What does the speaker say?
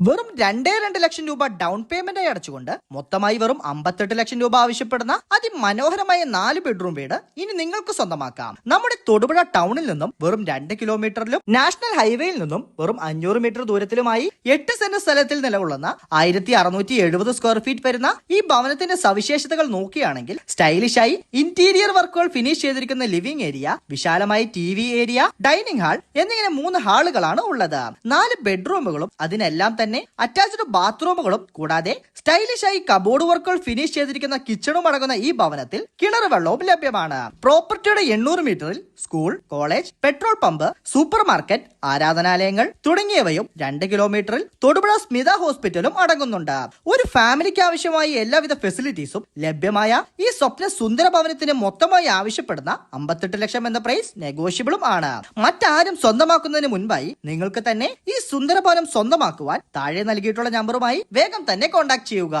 വെറും രണ്ടേ രണ്ട് ലക്ഷം രൂപ ഡൗൺ പേയ്മെന്റായി അടച്ചുകൊണ്ട് മൊത്തമായി വെറും അമ്പത്തെട്ട് ലക്ഷം രൂപ ആവശ്യപ്പെടുന്ന അതിമനോഹരമായ നാല് ബെഡ്റൂം വീട് ഇനി നിങ്ങൾക്ക് സ്വന്തമാക്കാം. നമ്മുടെ തൊടുപുഴ ടൗണിൽ നിന്നും വെറും രണ്ട് കിലോമീറ്ററിലും നാഷണൽ ഹൈവേയിൽ നിന്നും വെറും അഞ്ഞൂറ് മീറ്റർ ദൂരത്തിലുമായി എട്ട് സെന്റ് സ്ഥലത്തിൽ നിലകൊള്ളുന്ന ആയിരത്തി അറുന്നൂറ്റി എഴുപത് സ്ക്വയർ ഫീറ്റ് വരുന്ന ഈ ഭവനത്തിന്റെ സവിശേഷതകൾ നോക്കുകയാണെങ്കിൽ സ്റ്റൈലിഷായി ഇന്റീരിയർ വർക്കുകൾ ഫിനിഷ് ചെയ്തിരിക്കുന്ന ലിവിംഗ് ഏരിയ വിശാലമായ ടി ഏരിയ ഡൈനിങ് ഹാൾ എന്നിങ്ങനെ മൂന്ന് ഹാളുകളാണ് ഉള്ളത്. നാല് ബെഡ്റൂമുകളും അതിനെല്ലാം തന്നെ അറ്റാച്ച്ഡ് ബാത്റൂമുകളും കൂടാതെ സ്റ്റൈലിഷായി കബോർഡ് വർക്കുകൾ ഫിനിഷ് ചെയ്തിരിക്കുന്ന കിച്ചണും അടങ്ങുന്ന ഈ ഭവനത്തിൽ കിണർ വെള്ളവും ലഭ്യമാണ്. പ്രോപ്പർട്ടിയുടെ എണ്ണൂറ് മീറ്ററിൽ school college petrol pump supermarket ആരാധനാലയങ്ങൾ തുടങ്ങിയവയും രണ്ട് കിലോമീറ്ററിൽ തൊടുപുഴ സ്മിത ഹോസ്പിറ്റലും അടങ്ങുന്നുണ്ട്. ഒരു ഫാമിലിക്ക് ആവശ്യമായ എല്ലാവിധ ഫെസിലിറ്റീസും ലഭ്യമായ ഈ സ്വപ്ന സുന്ദര ഭവനത്തിന് മൊത്തമായി ആവശ്യപ്പെടുന്ന അമ്പത്തെട്ട് ലക്ഷം എന്ന പ്രൈസ് നെഗോഷ്യബിളും ആണ്. മറ്റാരും സ്വന്തമാക്കുന്നതിന് മുൻപായി നിങ്ങൾക്ക് തന്നെ ഈ സുന്ദര ഭവനം സ്വന്തമാക്കുവാൻ താഴെ നൽകിയിട്ടുള്ള നമ്പറുമായി വേഗം തന്നെ കോൺടാക്ട് ചെയ്യുക.